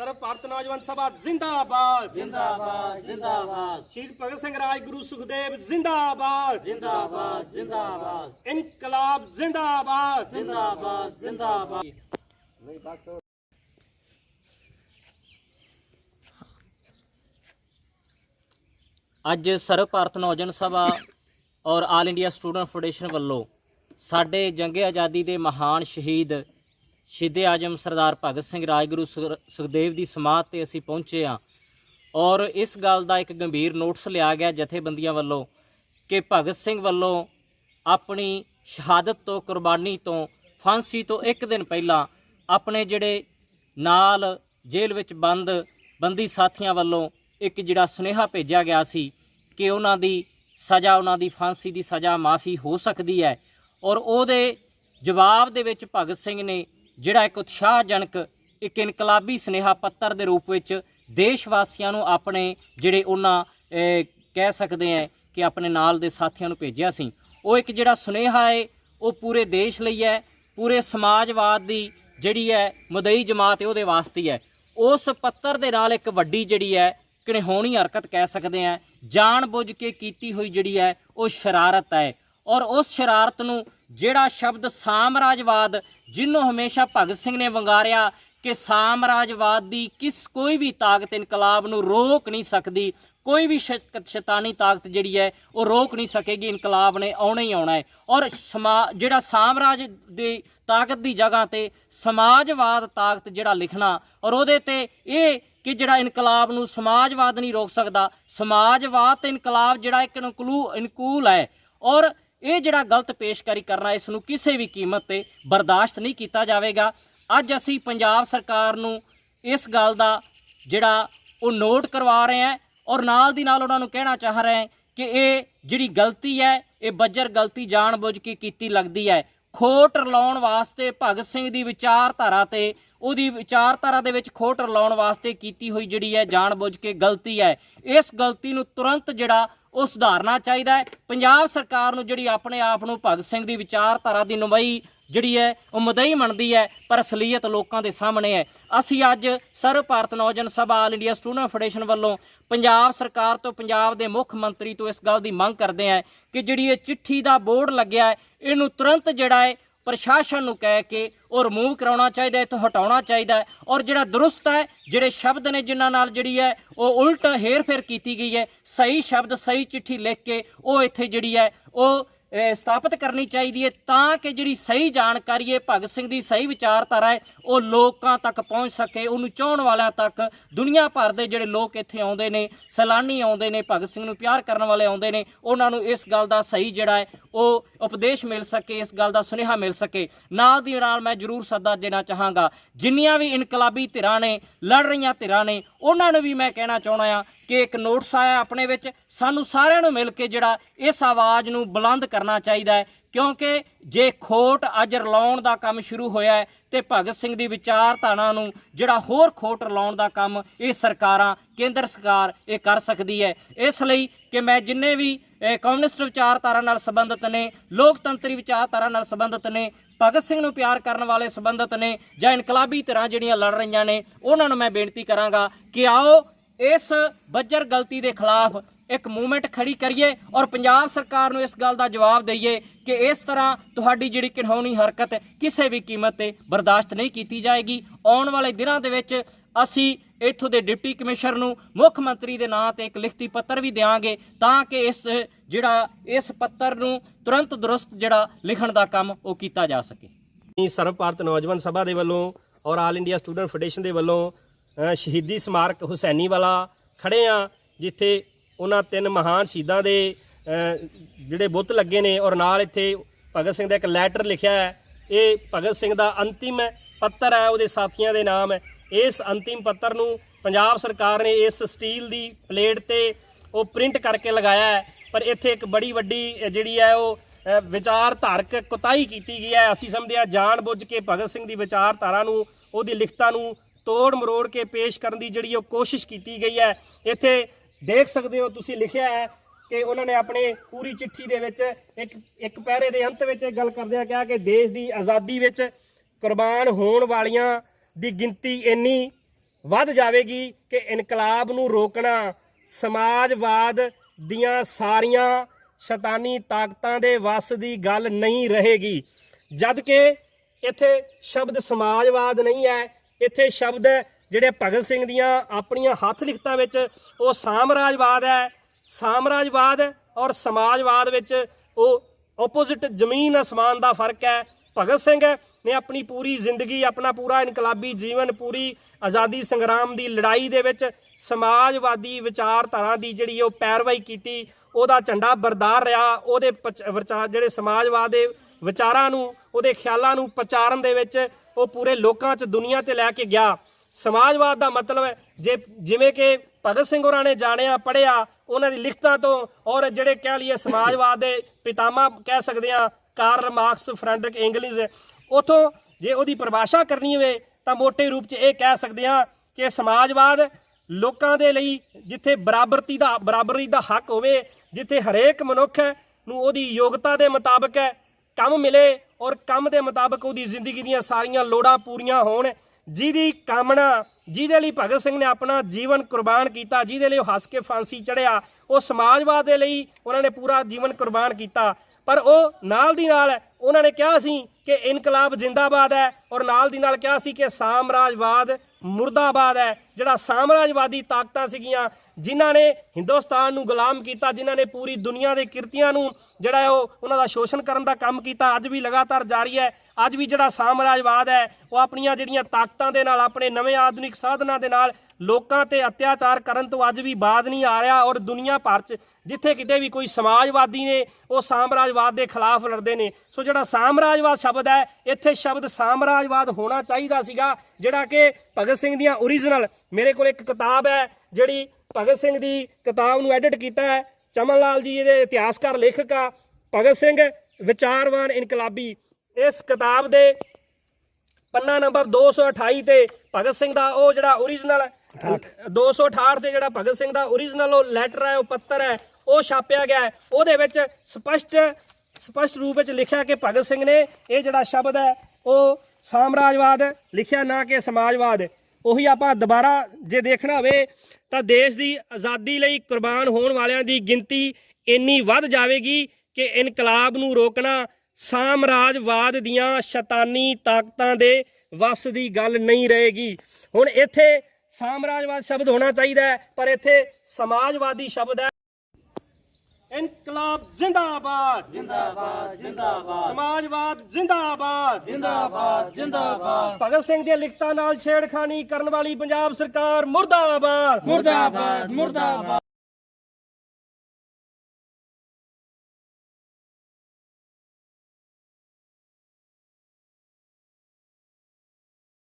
ਸਰਬ ਭਾਰਤ ਨੌਜਵਾਨ ਸਭਾ ਜ਼ਿੰਦਾਬਾਦ। ਜਿੰਦਾਬਾਦ ਜਿੰਦਾਬਾਦ। ਸ਼ਹੀਦ ਭਗਤ ਸਿੰਘ ਰਾਜਗੁਰੂ ਸੁਖਦੇਵ ਜ਼ਿੰਦਾਬਾਦ। ਜਿੰਦਾਬਾਦ ਜਿੰਦਾਬਾਦ। ਇਨਕਲਾਬ ਜ਼ਿੰਦਾਬਾਦ। ਜਿੰਦਾਬਾਦ ਜਿੰਦਾਬਾਦ। ਅੱਜ ਸਰਵ ਭਾਰਤ ਨੌਜਵਾਨ ਸਭਾ ਔਰ ਆਲ ਇੰਡੀਆ ਸਟੂਡੈਂਟ ਫੈਡਰੇਸ਼ਨ ਵੱਲੋਂ ਸਾਡੇ ਜੰਗੇ ਆਜ਼ਾਦੀ ਦੇ ਮਹਾਨ ਸ਼ਹੀਦ ਸ਼ਹੀਦੇ ਆਜਮ ਸਰਦਾਰ ਭਗਤ ਸਿੰਘ ਰਾਜਗੁਰੂ ਸੁਰ- ਸੁਖਦੇਵ ਦੀ ਸਮਾਧ ਤੇ ਅਸੀਂ ਪਹੁੰਚੇ ਹਾਂ। ਔਰ ਇਸ ਗੱਲ ਦਾ ਇੱਕ ਗੰਭੀਰ ਨੋਟਿਸ ਲਿਆ ਗਿਆ ਜਥੇਬੰਦੀਆਂ ਵੱਲੋਂ ਕਿ ਭਗਤ ਸਿੰਘ ਵੱਲੋਂ ਆਪਣੀ ਸ਼ਹਾਦਤ ਤੋਂ ਕੁਰਬਾਨੀ ਤੋਂ ਫਾਂਸੀ ਤੋਂ ਇੱਕ ਦਿਨ ਪਹਿਲਾਂ ਆਪਣੇ ਜਿਹੜੇ ਨਾਲ ਜੇਲ੍ਹ ਵਿੱਚ ਬੰਦ, ਬੰਦੀ ਸਾਥੀਆਂ ਵੱਲੋਂ ਇੱਕ ਜਿਹੜਾ ਸੁਨੇਹਾ ਭੇਜਿਆ ਗਿਆ ਸੀ ਕਿ ਉਹਨਾਂ ਦੀ ਸਜ਼ਾ, ਉਹਨਾਂ ਦੀ ਫਾਂਸੀ ਦੀ ਸਜ਼ਾ ਮਾਫੀ ਹੋ ਸਕਦੀ ਹੈ। ਔਰ ਉਹਦੇ ਜਵਾਬ ਦੇ ਵਿੱਚ ਭਗਤ ਸਿੰਘ ਨੇ ਜਿਹੜਾ ਇੱਕ ਉਤਸ਼ਾਹਜਨਕ, ਇੱਕ ਇਨਕਲਾਬੀ ਸੁਨੇਹਾ ਪੱਤਰ ਦੇ ਰੂਪ ਵਿੱਚ ਦੇਸ਼ ਵਾਸੀਆਂ ਨੂੰ ਆਪਣੇ ਜਿਹੜੇ ਉਹਨਾਂ ਕਹਿ ਸਕਦੇ ਆ ਕਿ ਆਪਣੇ ਨਾਲ ਦੇ ਸਾਥੀਆਂ ਨੂੰ ਭੇਜਿਆ ਸੀ। ਉਹ ਇੱਕ ਜਿਹੜਾ ਸੁਨੇਹਾ ਹੈ ਉਹ ਪੂਰੇ ਦੇਸ਼ ਲਈ ਹੈ ਪੂਰੇ ਸਮਾਜਵਾਦ ਦੀ ਜਿਹੜੀ ਹੈ ਮਦਈ ਜਮਾਤ ਉਹਦੇ ਵਾਸਤੇ ਹੈ ਉਸ ਪੱਤਰ ਦੇ ਨਾਲ ਇੱਕ ਵੱਡੀ ਜਿਹੜੀ ਹੈ ਘਿਣਾਉਣੀ ਹਰਕਤ ਕਹਿ ਸਕਦੇ ਆ ਜਾਣ ਬੁੱਝ ਕੇ ਕੀਤੀ ਹੋਈ ਜਿਹੜੀ ਹੈ ਉਹ ਸ਼ਰਾਰਤ ਹੈ ਔਰ ਉਸ ਸ਼ਰਾਰਤ ਨੂੰ ਜਿਹੜਾ ਸ਼ਬਦ ਸਾਮਰਾਜਵਾਦ ਜਿਹਨੂੰ ਹਮੇਸ਼ਾ ਭਗਤ ਸਿੰਘ ਨੇ ਵੰਗਾਰਿਆ ਕਿ ਸਾਮਰਾਜਵਾਦ ਦੀ ਕਿਸ ਕੋਈ ਵੀ ਤਾਕਤ ਇਨਕਲਾਬ ਨੂੰ ਰੋਕ ਨਹੀਂ ਸਕਦੀ, ਕੋਈ ਵੀ ਸ਼ਕ- ਸ਼ੈਤਾਨੀ ਤਾਕਤ ਜਿਹੜੀ ਹੈ, ਉਹ ਰੋਕ ਨਹੀਂ ਸਕੇਗੀ, ਇਨਕਲਾਬ ਨੇ ਆਉਣਾ ਹੀ ਆਉਣਾ ਹੈ। ਔਰ ਸਮਾ- ਜਿਹੜਾ ਸਾਮਰਾਜ ਦੀ ਤਾਕਤ ਦੀ ਜਗ੍ਹਾ ਤੇ ਸਮਾਜਵਾਦ ਤਾਕਤ ਜਿਹੜਾ ਲਿਖਣਾ, ਔਰ ਉਹਦੇ ਤੇ ਇਹ ਕਿ ਜਿਹੜਾ ਇਨਕਲਾਬ ਨੂੰ ਸਮਾਜਵਾਦ ਨਹੀਂ ਰੋਕ ਸਕਦਾ, ਸਮਾਜਵਾਦ ਤੇ ਇਨਕਲਾਬ ਜਿਹੜਾ ਇੱਕ ਇਨਕਲੂ ਇਨਕੂਲ ਹੈ। ਔਰ ਇਹ ਜਿਹੜਾ ਗਲਤ ਪੇਸ਼ਕਾਰੀ ਕਰਨਾ, ਇਸ ਨੂੰ ਕਿਸੇ ਵੀ ਕੀਮਤ ਤੇ ਬਰਦਾਸ਼ਤ ਨਹੀਂ ਕੀਤਾ ਜਾਵੇਗਾ। ਅੱਜ ਅਸੀਂ ਪੰਜਾਬ ਸਰਕਾਰ ਨੂੰ ਇਸ ਗੱਲ ਦਾ ਜਿਹੜਾ ਉਹ ਨੋਟ ਕਰਵਾ ਰਹੇ ਹਾਂ ਔਰ ਨਾਲ ਦੀ ਨਾਲ ਉਹਨਾਂ ਨੂੰ ਕਹਿਣਾ ਚਾਹ ਰਹੇ ਹਾਂ ਕਿ ਇਹ ਜਿਹੜੀ ਗਲਤੀ ਹੈ, ਇਹ ਬੱਜਰ ਗਲਤੀ ਜਾਣਬੁੱਝ ਕੇ ਕੀਤੀ ਲੱਗਦੀ ਹੈ। ਖੋਟ ਰਲਾਉਣ ਵਾਸਤੇ ਭਗਤ ਸਿੰਘ ਦੀ ਵਿਚਾਰਧਾਰਾ ਤੇ ਉਹਦੀ ਵਿਚਾਰਧਾਰਾ ਦੇ ਵਿੱਚ ਖੋਟ ਰਲਾਉਣ ਵਾਸਤੇ ਕੀਤੀ ਹੋਈ ਜਿਹੜੀ ਹੈ, ਜਾਣਬੁੱਝ ਕੇ ਗਲਤੀ ਹੈ। ਇਸ ਗਲਤੀ ਨੂੰ ਤੁਰੰਤ ਜਿਹੜਾ ਉਹ ਸੁਧਾਰਨਾ ਚਾਹੀਦਾ ਹੈ। ਪੰਜਾਬ ਸਰਕਾਰ ਨੂੰ ਜਿਹੜੀ ਆਪਣੇ ਆਪ ਨੂੰ ਭਗਤ ਸਿੰਘ ਦੀ ਵਿਚਾਰਧਾਰਾ ਦੀ ਨੁਮਾਈ ਜਿਹੜੀ ਹੈ, ਉਹ ਮਦਈ ਮੰਨਦੀ ਹੈ, ਪਰ ਅਸਲੀਅਤ ਲੋਕਾਂ ਦੇ ਸਾਹਮਣੇ ਹੈ। ਅਸੀਂ ਅੱਜ Sarv Bharat Naujawan Sabha all India student federation ਵੱਲੋਂ ਪੰਜਾਬ ਸਰਕਾਰ ਤੋਂ ਪੰਜਾਬ ਦੇ ਮੁੱਖ ਮੰਤਰੀ ਤੋਂ ਇਸ ਗੱਲ ਦੀ ਮੰਗ ਕਰਦੇ ਹਾਂ ਕਿ ਜਿਹੜੀ ਇਹ ਚਿੱਠੀ ਦਾ ਬੋਰਡ ਲੱਗਿਆ ਹੈ, ਇਹਨੂੰ ਤੁਰੰਤ ਜਿਹੜਾ ਹੈ ਪ੍ਰਸ਼ਾਸਨ ਨੂੰ ਕਹਿ ਕੇ ਉਹ ਰਿਮੂਵ ਕਰਾਉਣਾ ਚਾਹੀਦਾ ਹੈ, ਇੱਥੋਂ ਹਟਾਉਣਾ ਚਾਹੀਦਾ ਔਰ ਜਿਹੜਾ ਦਰੁਸਤ ਹੈ ਜਿਹੜੇ ਸ਼ਬਦ ਨੇ ਜਿਨ੍ਹਾਂ ਨਾਲ ਜਿਹੜੀ ਹੈ ਉਹ ਉਲਟ ਹੇਰ-ਫੇਰ ਕੀਤੀ ਗਈ ਹੈ। ਸਹੀ ਸ਼ਬਦ ਸਹੀ ਚਿੱਠੀ ਲਿਖ ਕੇ ਉਹ ਇੱਥੇ ਜਿਹੜੀ ਹੈ ਉਹ ਸਥਾਪਿਤ ਕਰਨੀ ਚਾਹੀਦੀ ਹੈ ਤਾਂ ਕਿ ਜਿਹੜੀ ਸਹੀ ਜਾਣਕਾਰੀ ਹੈ, ਭਗਤ ਸਿੰਘ ਦੀ ਸਹੀ ਵਿਚਾਰਧਾਰਾ ਹੈ, ਉਹ ਲੋਕਾਂ ਤੱਕ ਪਹੁੰਚ ਸਕੇ, ਉਹਨੂੰ ਚਾਹਣ ਵਾਲਿਆਂ ਤੱਕ ਦੁਨੀਆ ਭਰ ਦੇ ਜਿਹੜੇ ਲੋਕ ਇੱਥੇ ਆਉਂਦੇ ਨੇ, ਸੈਲਾਨੀ ਆਉਂਦੇ ਨੇ, ਭਗਤ ਸਿੰਘ ਨੂੰ ਪਿਆਰ ਕਰਨ ਵਾਲੇ ਆਉਂਦੇ ਨੇ, ਉਹਨਾਂ ਨੂੰ ਇਸ ਗੱਲ ਦਾ ਸਹੀ ਜਿਹੜਾ ਹੈ, ਉਹ ਉਪਦੇਸ਼ ਮਿਲ ਸਕੇ, ਇਸ ਗੱਲ ਦਾ ਸੁਨੇਹਾ ਮਿਲ ਸਕੇ। ਨਾਲ ਦੀ ਨਾਲ ਮੈਂ ਜ਼ਰੂਰ ਸੱਦਾ ਦੇਣਾ ਚਾਹਾਂਗਾ, ਜਿੰਨੀਆਂ ਵੀ ਇਨਕਲਾਬੀ ਧਿਰਾਂ ਨੇ, ਲੜ ਰਹੀਆਂ ਧਿਰਾਂ ਨੇ, ਉਹਨਾਂ ਨੂੰ ਵੀ ਮੈਂ ਕਹਿਣਾ ਚਾਹਣਾ ਆ ਕਿ ਇੱਕ ਨੋਟਿਸ ਆਇਆ ਆਪਣੇ ਵਿੱਚ, ਸਾਨੂੰ ਸਾਰਿਆਂ ਨੂੰ ਮਿਲ ਕੇ ਜਿਹੜਾ ਇਸ ਆਵਾਜ਼ ਨੂੰ ਬੁਲੰਦ ਕਰਨਾ ਚਾਹੀਦਾ ਹੈ, ਕਿਉਂਕਿ ਜੇ ਖੋਟ ਅੱਜ ਰਲਾਉਣ ਦਾ ਕੰਮ ਸ਼ੁਰੂ ਹੋਇਆ ਹੈ ਤੇ ਭਗਤ ਸਿੰਘ ਦੀ ਵਿਚਾਰਧਾਰਾ ਨੂੰ ਜਿਹੜਾ ਹੋਰ ਖੋਟ ਰਲਾਉਣ ਦਾ ਕੰਮ ਇਹ ਸਰਕਾਰਾਂ, ਕੇਂਦਰ ਸਰਕਾਰ ਇਹ ਕਰ ਸਕਦੀ ਹੈ। ਇਸ ਲਈ ਕਿ ਮੈਂ ਜਿੰਨੇ ਵੀ ਕਮਿਊਨਿਸਟ ਵਿਚਾਰਧਾਰਾ ਨਾਲ ਸੰਬੰਧਿਤ ਨੇ, ਲੋਕਤੰਤਰੀ ਵਿਚਾਰਧਾਰਾ ਨਾਲ ਸੰਬੰਧਿਤ ਨੇ, ਭਗਤ ਸਿੰਘ ਨੂੰ ਪਿਆਰ ਕਰਨ ਵਾਲੇ ਸੰਬੰਧਿਤ ਨੇ ਜਾਂ ਇਨਕਲਾਬੀ ਧਿਰਾਂ ਜਿਹੜੀਆਂ ਲੜ ਰਹੀਆਂ ਨੇ, ਉਹਨਾਂ ਨੂੰ ਮੈਂ ਬੇਨਤੀ ਕਰਾਂਗਾ ਕਿ ਆਓ ਇਸ ਬੱਜਰ ਗਲਤੀ ਦੇ ਖਿਲਾਫ ਇੱਕ ਮੂਵਮੈਂਟ ਖੜੀ ਕਰੀਏ ਔਰ ਪੰਜਾਬ ਸਰਕਾਰ ਨੂੰ ਇਸ ਗੱਲ ਦਾ ਜਵਾਬ ਦਈਏ ਕਿ ਇਸ ਤਰ੍ਹਾਂ ਤੁਹਾਡੀ ਜਿਹੜੀ ਕਿਨਹੌਣੀ ਹਰਕਤ ਕਿਸੇ ਵੀ ਕੀਮਤ ਤੇ ਬਰਦਾਸ਼ਤ ਨਹੀਂ ਕੀਤੀ ਜਾਏਗੀ। ਆਉਣ ਵਾਲੇ ਦਿਨਾਂ ਦੇ ਵਿੱਚ ਅਸੀਂ ਇੱਥੋਂ ਦੇ ਡਿਪਟੀ ਕਮਿਸ਼ਨਰ ਨੂੰ ਮੁੱਖ ਮੰਤਰੀ ਦੇ ਨਾਂ ਤੇ ਇੱਕ ਲਿਖਤੀ ਪੱਤਰ ਵੀ ਦੇਵਾਂਗੇ ਤਾਂ ਕਿ ਇਸ ਜਿਹੜਾ ਇਸ ਪੱਤਰ ਨੂੰ ਤੁਰੰਤ ਦਰੁਸਤ ਜਿਹੜਾ ਲਿਖਣ ਦਾ ਕੰਮ ਉਹ ਕੀਤਾ ਜਾ ਸਕੇ। ਅਸੀਂ ਸਰਬ ਭਾਰਤ ਨੌਜਵਾਨ ਸਭਾ ਦੇ ਵੱਲੋਂ ਔਰ ਆਲ ਇੰਡੀਆ ਸਟੂਡੈਂਟ ਫੈਡਰੇਸ਼ਨ ਦੇ ਵੱਲੋਂ ਸ਼ਹੀਦੀ ਸਮਾਰਕ ਹੁਸੈਨੀ ਵਾਲਾ ਖੜੇ ਆ ਜਿੱਥੇ ਉਹਨਾਂ ਤਿੰਨ ਮਹਾਨ ਸ਼ਹੀਦਾਂ ਦੇ ਜਿਹੜੇ ਬੁੱਤ ਲੱਗੇ ਨੇ ਔਰ ਨਾਲ ਇੱਥੇ ਭਗਤ ਸਿੰਘ ਦਾ ਇੱਕ ਲੈਟਰ ਲਿਖਿਆ ਹੈ। ਇਹ ਭਗਤ ਸਿੰਘ ਦਾ ਅੰਤਿਮ ਪੱਤਰ ਹੈ ਉਹਦੇ ਸਾਥੀਆਂ ਦੇ ਨਾਮ ਹੈ। ਇਸ ਅੰਤਿਮ ਪੱਤਰ ਨੂੰ ਪੰਜਾਬ ਸਰਕਾਰ ਨੇ ਇਸ ਸਟੀਲ ਦੀ ਪਲੇਟ ਤੇ ਉਹ ਪ੍ਰਿੰਟ ਕਰਕੇ ਲਗਾਇਆ ਹੈ। ਪਰ ਇੱਥੇ ਇੱਕ ਬੜੀ ਵੱਡੀ ਜਿਹੜੀ ਹੈ ਉਹ ਅ, ਵਿਚਾਰਧਾਰਕ ਕੁਤਾਹੀ ਕੀਤੀ ਗਈ ਹੈ। ਅਸੀਂ ਸਮਝਦੇ ਹਾਂ ਜਾਣ ਬੁੱਝ ਕੇ ਭਗਤ ਸਿੰਘ ਦੀ ਵਿਚਾਰਧਾਰਾ ਨੂੰ ਉਹਦੀ ਲਿਖਤਾਂ ਨੂੰ ਤੋੜ ਮਰੋੜ ਕੇ ਪੇਸ਼ ਕਰਨ ਦੀ ਜਿਹੜੀ ਉਹ ਕੋਸ਼ਿਸ਼ ਕੀਤੀ ਗਈ ਹੈ। ਇੱਥੇ ਦੇਖ ਸਕਦੇ ਹੋ ਤੁਸੀਂ ਲਿਖਿਆ ਹੈ ਕਿ ਉਹਨਾਂ ਨੇ ਆਪਣੇ ਪੂਰੀ ਚਿੱਠੀ ਦੇ ਵਿੱਚ ਇੱਕ ਇੱਕ ਪਹਿਰੇ ਦੇ ਅੰਤ ਵਿੱਚ ਇਹ ਗੱਲ ਕਰਦਿਆਂ ਕਿਹਾ ਕਿ ਦੇਸ਼ ਦੀ ਆਜ਼ਾਦੀ ਵਿੱਚ ਕੁਰਬਾਨ ਹੋਣ ਵਾਲੀਆਂ ਦੀ ਗਿਣਤੀ ਇੰਨੀ ਵੱਧ ਜਾਵੇਗੀ ਕਿ ਇਨਕਲਾਬ ਨੂੰ ਰੋਕਣਾ, ਸਮਾਜਵਾਦ ਦੀਆਂ ਸਾਰੀਆਂ ਸ਼ੈਤਾਨੀ ਤਾਕਤਾਂ ਦੇ ਵੱਸ ਦੀ ਗੱਲ ਨਹੀਂ ਰਹੇਗੀ। ਜਦ ਕਿ ਇੱਥੇ ਸ਼ਬਦ ਸਮਾਜਵਾਦ ਨਹੀਂ ਹੈ ਇੱਥੇ ਸ਼ਬਦ ਜਿਹੜੇ ਭਗਤ ਸਿੰਘ ਦੀਆਂ ਆਪਣੀਆਂ ਹੱਥ ਲਿਖਤਾਂ ਵਿੱਚ, ਉਹ ਸਾਮਰਾਜਵਾਦ ਹੈ, ਸਾਮਰਾਜਵਾਦ ਔਰ ਸਮਾਜਵਾਦ ਵਿੱਚ ਉਹ ਆਪੋਜ਼ਿਟ ਜ਼ਮੀਨ ਅਸਮਾਨ ਦਾ ਫ਼ਰਕ ਹੈ। ਭਗਤ ਸਿੰਘ ਨੇ ਆਪਣੀ ਪੂਰੀ ਜ਼ਿੰਦਗੀ, ਆਪਣਾ ਪੂਰਾ ਇਨਕਲਾਬੀ ਜੀਵਨ, ਪੂਰੀ ਆਜ਼ਾਦੀ ਸੰਗਰਾਮ ਦੀ ਲੜਾਈ ਦੇ ਵਿੱਚ ਸਮਾਜਵਾਦੀ ਵਿਚਾਰਧਾਰਾ ਦੀ ਜਿਹੜੀ ਉਹ ਪੈਰਵਾਈ ਕੀਤੀ, ਉਹਦਾ ਝੰਡਾ ਬਰਦਾਰ ਰਿਹਾ। ਉਹਦੇ ਪਚ- ਵਿਚਾਰ, ਜਿਹੜੇ ਸਮਾਜਵਾਦ ਦੇ ਵਿਚਾਰਾਂ ਨੂੰ, ਉਹਦੇ ਖਿਆਲਾਂ ਨੂੰ ਪ੍ਰਚਾਰਨ ਦੇ ਵਿੱਚ ਉਹ ਪੂਰੇ ਲੋਕਾਂ 'ਚ ਦੁਨੀਆ ਤੇ ਲੈ ਕੇ ਗਿਆ। ਸਮਾਜਵਾਦ ਦਾ ਮਤਲਬ ਜੇ ਜਿਵੇਂ ਕਿ ਭਗਤ ਸਿੰਘ ਹੋਰਾਂ ਨੇ ਜਾਣਿਆ ਪੜਿਆ ਉਹਨਾਂ ਦੀ ਲਿਖਤਾਂ ਤੋਂ, ਔਰ ਜਿਹੜੇ ਕਹਿ ਲਈਏ ਸਮਾਜਵਾਦ ਦੇ ਪਿਤਾਮਾ ਕਹਿ ਸਕਦੇ ਆ ਕਾਰਲ ਮਾਰਕਸ, ਫਰੈਡਰਿਕ ਇੰਗਲਿਸ਼, ਉਥੋਂ ਜੇ ਉਹਦੀ ਪਰਿਭਾਸ਼ਾ ਕਰਨੀ ਹੋਵੇ, ਤਾਂ ਮੋٹے ਰੂਪ 'ਚ ਇਹ ਕਹਿ ਸਕਦੇ ਆ ਕਿ ਸਮਾਜਵਾਦ ਲੋਕਾਂ ਦੇ ਲਈ ਜਿੱਥੇ ਬਰਾਬਰਤੀ ਦਾ, ਬਰਾਬਰੀ ਦਾ ਹੱਕ ਹੋਵੇ, ਜਿੱਥੇ ਹਰੇਕ ਮਨੁੱਖ ਨੂੰ ਉਹਦੀ ਯੋਗਤਾ ਦੇ ਮੁਤਾਬਕ ਕੰਮ ਮਿਲੇ ਔਰ ਕੰਮ ਦੇ ਮੁਤਾਬਕ ਉਹਦੀ ਜ਼ਿੰਦਗੀ ਦੀਆਂ ਸਾਰੀਆਂ ਲੋੜਾਂ ਪੂਰੀਆਂ ਹੋਣ। ਜਿਹਦੀ ਕਾਮਨਾ, ਜਿਹਦੇ ਲਈ ਭਗਤ ਸਿੰਘ ਨੇ ਆਪਣਾ ਜੀਵਨ ਕੁਰਬਾਨ ਕੀਤਾ, ਜਿਹਦੇ ਲਈ ਉਹ ਹੱਸ ਕੇ ਫਾਂਸੀ ਚੜਿਆ ਉਹ ਸਮਾਜਵਾਦ ਦੇ ਲਈ ਉਹਨਾਂ ਨੇ ਪੂਰਾ ਜੀਵਨ ਕੁਰਬਾਨ ਕੀਤਾ। ਪਰ ਉਹ ਨਾਲ ਦੀ ਨਾਲ ਉਹਨਾਂ ਨੇ ਕਿਹਾ ਸੀ ਕਿ ਇਨਕਲਾਬ ਜਿੰਦਾਬਾਦ ਹੈ ਔਰ ਨਾਲ ਦੀ ਨਾਲ ਕਿਹਾ ਸੀ ਕਿ ਸਾਮਰਾਜਵਾਦ ਮੁਰਦਾਬਾਦ ਹੈ। ਜਿਹੜਾ ਸਾਮਰਾਜਵਾਦੀ ਤਾਕਤਾਂ ਸੀਗੀਆਂ ਜਿਨ੍ਹਾਂ ਨੇ ਹਿੰਦੁਸਤਾਨ ਨੂੰ ਗੁਲਾਮ ਕੀਤਾ, ਜਿਨ੍ਹਾਂ ਨੇ ਪੂਰੀ ਦੁਨੀਆ ਦੇ ਕਿਰਤੀਆਂ ਨੂੰ ਜਿਹੜਾ ਹੈ ਉਹ, ਉਹਨਾਂ ਦਾ ਸ਼ੋਸ਼ਣ ਕਰਨ ਦਾ ਕੰਮ ਕੀਤਾ, ਅੱਜ ਵੀ ਲਗਾਤਾਰ ਜਾਰੀ ਹੈ। ਅੱਜ ਵੀ ਜਿਹੜਾ ਸਾਮਰਾਜਵਾਦ ਹੈ, ਉਹ ਆਪਣੀਆਂ ਜਿਹੜੀਆਂ ਤਾਕਤਾਂ ਦੇ ਨਾਲ, ਆਪਣੇ ਨਵੇਂ ਆਧੁਨਿਕ ਸਾਧਨਾਂ ਦੇ ਨਾਲ ਲੋਕਾਂ ਤੇ ਅਤਿਆਚਾਰ ਕਰਨ ਤੋਂ ਅੱਜ ਵੀ ਬਾਜ਼ ਨਹੀਂ ਆ ਰਿਹਾ ਔਰ ਦੁਨੀਆ ਭਰ 'ਚ ਜਿੱਥੇ ਕਿਤੇ ਵੀ ਕੋਈ ਸਮਾਜਵਾਦੀ ਨੇ, ਉਹ ਸਾਮਰਾਜਵਾਦ ਦੇ ਖਿਲਾਫ ਲੜਦੇ ਨੇ। ਸੋ ਜਿਹੜਾ ਸਾਮਰਾਜਵਾਦ ਸ਼ਬਦ ਹੈ, ਇੱਥੇ ਸ਼ਬਦ ਸਾਮਰਾਜਵਾਦ ਹੋਣਾ ਚਾਹੀਦਾ ਸੀਗਾ, ਜਿਹੜਾ ਕਿ ਭਗਤ ਸਿੰਘ ਦੀਆਂ ਓਰੀਜਨਲ ਮੇਰੇ ਕੋਲ ਇੱਕ ਕਿਤਾਬ ਹੈ, ਜਿਹੜੀ ਭਗਤ ਸਿੰਘ ਦੀ ਕਿਤਾਬ ਨੂੰ ਐਡਿਟ ਕੀਤਾ ਹੈ। ਚਮਨ ਲਾਲ ਜੀ ਇਹਦੇ ਇਤਿਹਾਸਕਾਰ ਲੇਖਕ ਆ। ਭਗਤ ਸਿੰਘ ਵਿਚਾਰਵਾਨ ਇਨਕਲਾਬੀ। ਇਸ ਕਿਤਾਬ ਦੇ ਪੰਨਾ ਨੰਬਰ 228 ਤੇ ਭਗਤ ਸਿੰਘ ਦਾ ਉਹ ਜਿਹੜਾ ਓਰੀਜਨਲ 268 ਤੇ ਜਿਹੜਾ ਭਗਤ ਸਿੰਘ ਦਾ ਓਰੀਜਨਲ ਉਹ ਲੈਟਰ ਹੈ ਉਹ ਪੱਤਰ ਹੈ ਉਹ ਛਾਪਿਆ ਗਿਆ ਹੈ। ਉਹਦੇ ਵਿੱਚ ਸਪਸ਼ਟ ਸਪਸ਼ਟ ਰੂਪ ਵਿੱਚ ਲਿਖਿਆ ਕਿ ਭਗਤ ਸਿੰਘ ਨੇ ਇਹ ਜਿਹੜਾ ਸ਼ਬਦ ਹੈ ਉਹ ਸਾਮਰਾਜਵਾਦ ਲਿਖਿਆ ਨਾ ਕਿ ਸਮਾਜਵਾਦ। ਉਹੀ ਆਪਾਂ ਦੁਬਾਰਾ ਜੇ ਦੇਖਣਾ ਹੋਵੇ ਤਾਂ ਦੇਸ਼ ਦੀ ਆਜ਼ਾਦੀ ਲਈ ਕੁਰਬਾਨ ਹੋਣ ਵਾਲਿਆਂ ਦੀ ਗਿਣਤੀ ਇੰਨੀ ਵੱਧ ਜਾਵੇਗੀ ਕਿ ਇਨਕਲਾਬ ਨੂੰ ਰੋਕਣਾ ਸਾਮਰਾਜਵਾਦ ਦੀਆਂ ਸ਼ੈਤਾਨੀ ਤਾਕਤਾਂ ਦੇ ਵੱਸ ਦੀ ਗੱਲ ਨਹੀਂ ਰਹੇਗੀ। ਹੁਣ ਇੱਥੇ ਸਾਮਰਾਜਵਾਦ ਸ਼ਬਦ ਹੋਣਾ ਚਾਹੀਦਾ ਪਰ ਇੱਥੇ ਸਮਾਜਵਾਦੀ ਸ਼ਬਦ ਹੈ। ਇਨਕਲਾਬ ਜ਼ਿੰਦਾਬਾਦ। ਜਿੰਦਾਬਾਦ ਜਿੰਦਾਬਾਦ। ਸਮਾਜਵਾਦ ਜ਼ਿੰਦਾਬਾਦ। ਜਿੰਦਾਬਾਦ ਜਿੰਦਾਬਾਦ। ਭਗਤ ਸਿੰਘ ਦੀਆਂ ਲਿਖਤਾਂ ਨਾਲ ਛੇੜਖਾਨੀ ਕਰਨ ਵਾਲੀ ਪੰਜਾਬ ਸਰਕਾਰ ਮੁਰਦਾਬਾਦ। ਮੁਰਦਾਬਾਦ ਮੁਰਦਾਬਾਦ।